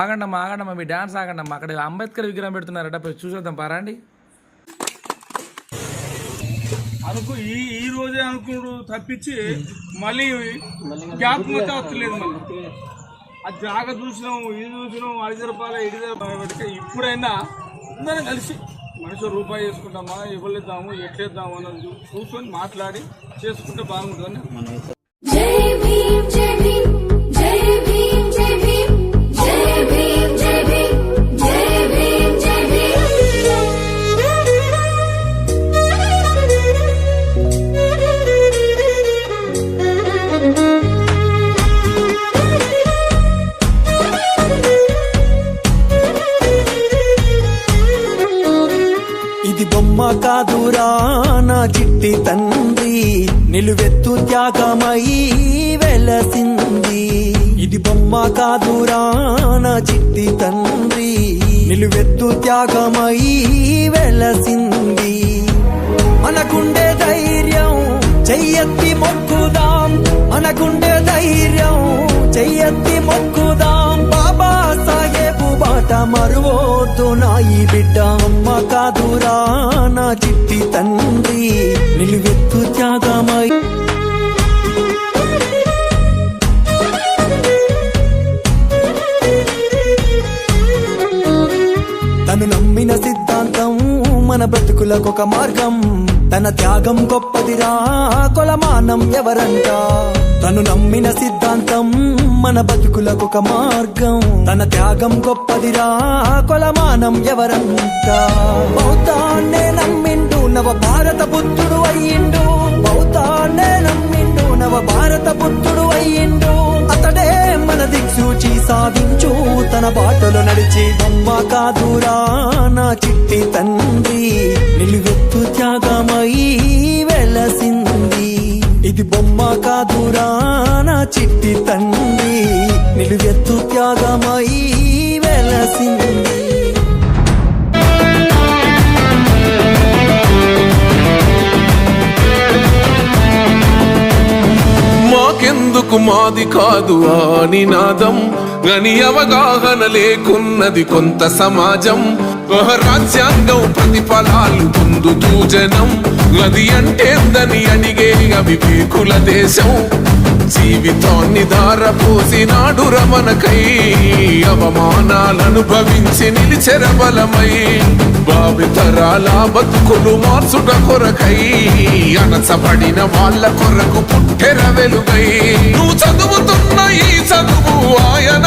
ఆగండమ్మా ఆగండమ్మా మీ dance ఆగండమ్మా. అక్కడ అంబేద్కర్ విగ్రహం పెడుతున్నారట పోయి చూసేద్దాం పారండి అనుకు ఈ ఈ రోజే అనుకున్నాడు తప్పించి మళ్ళీ జ్ఞాపకం వస్తలేదు మళ్ళీ. ఆ జాగ చూసినాం ఇది చూసినాం అడిజరపాల ఇడిజరపాల ఇప్పుడైనా అందరం కలిసి మనిషి రూపాయి చేసుకుంటామా ఇవ్వలేద్దాము ఎట్లేద్దాము అన్నది చూసుకొని మాట్లాడి చేసుకుంటే బాగుంటుందని అమ్మ కాదురా నా చిట్టి తండ్రి. నిలువెత్తు త్యాగమై వెలసింది. ఇది బొమ్మ కాదురా నా చిట్టి తండ్రి. నిలువెత్తు త్యాగమై వెలసింది. మనకుండే ధైర్యం చెయ్యత్తి మొక్కుదాం. మనకుండే ధైర్యం చెయ్యత్తి మొక్కుదాం. మరువోద్దు నా ఈ బిడ్డ అమ్మ కాదురా నా చిట్టి తండ్రి. నిలువెత్తు త్యాగమై. తను నమ్మిన సిద్ధాంతం మన బ్రతుకులకొక మార్గం. తన త్యాగం గొప్పదిరా కొలమానం ఎవరంటా? తను నమ్మిన సిద్ధాంతం మన బతుకులకొక మార్గం. తన త్యాగం గొప్పదిరా కొలమానం ఎవరంట? బౌద్ధాన్నే నమ్మిండు నవ భారత బుద్ధుడు అయ్యిండు. బౌతాన్నే నమ్మిండు నవ భారత బుద్ధుడు అయ్యిండు. అతడే మన దిక్సూచి సాధించు. తన బాటలు నడిచి బొమ్మ కాదురా నా చిట్టి తండ్రి. నిలువెత్తు త్యాగమై వెలసింది. ఇది బొమ్మ కాదురా చిట్టి తండ్రి నిలువెత్తు త్యాగమై వెలసింది. మాకెందుకు మాది కాదు ఆ నినాదం గని అవగాహన లేకున్నది కొంత సమాజం. రాజ్యాంగం ప్రతిఫలాలు పొందుతూ జనం గది అంటేందని అడిగే అవివేకుల దేశం. జీవితాన్ని ధారపోసినాడు రమణకై అవమానాలను భవించి నిలిచెర బలమై భావితరాల బతుకులు మార్చుట కొరకై అనసబడిన వాళ్ళ కొరకు పుట్టెర వెలుగై. నువ్వు చదువుతున్న ఈ చదువు ఆయన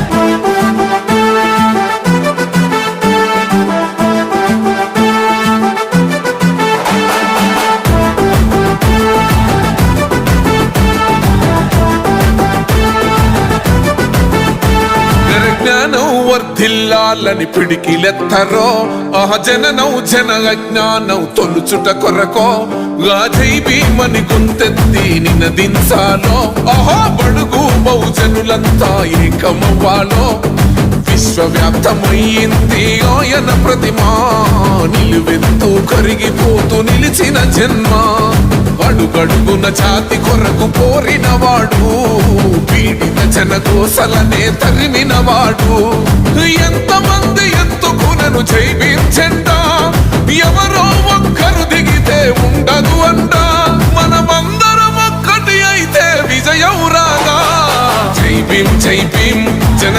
జ్ఞానం వర్ధిల్లాలని పిడికిలెత్తరో. ఆ జననం జన అజ్ఞానం తొలుచుట కొరకో. గాజై భీమని గుంతెత్తి నినదించాలో. ఆహా బడుగు బహుజనులంతా ఏకమవ్వాలో. విశ్వవ్యాప్తమైంది ఆయన ప్రతిమా? నిలువెత్తు కరిగిపోతూ నిలిచిన జన్మ. అడుగడుగున జాతి కొరకు పోరిన వాడు పీడిత జన కోసలనే తరిమిన వాడు ఎంతమంది ఎత్తుకునను జైవించండా? ఎవరో ఒక్కరు దిగితే ఉండదు అంట. మనమందరం ఒక్కటి అయితే విజయం రాగా జై భీం జై భీం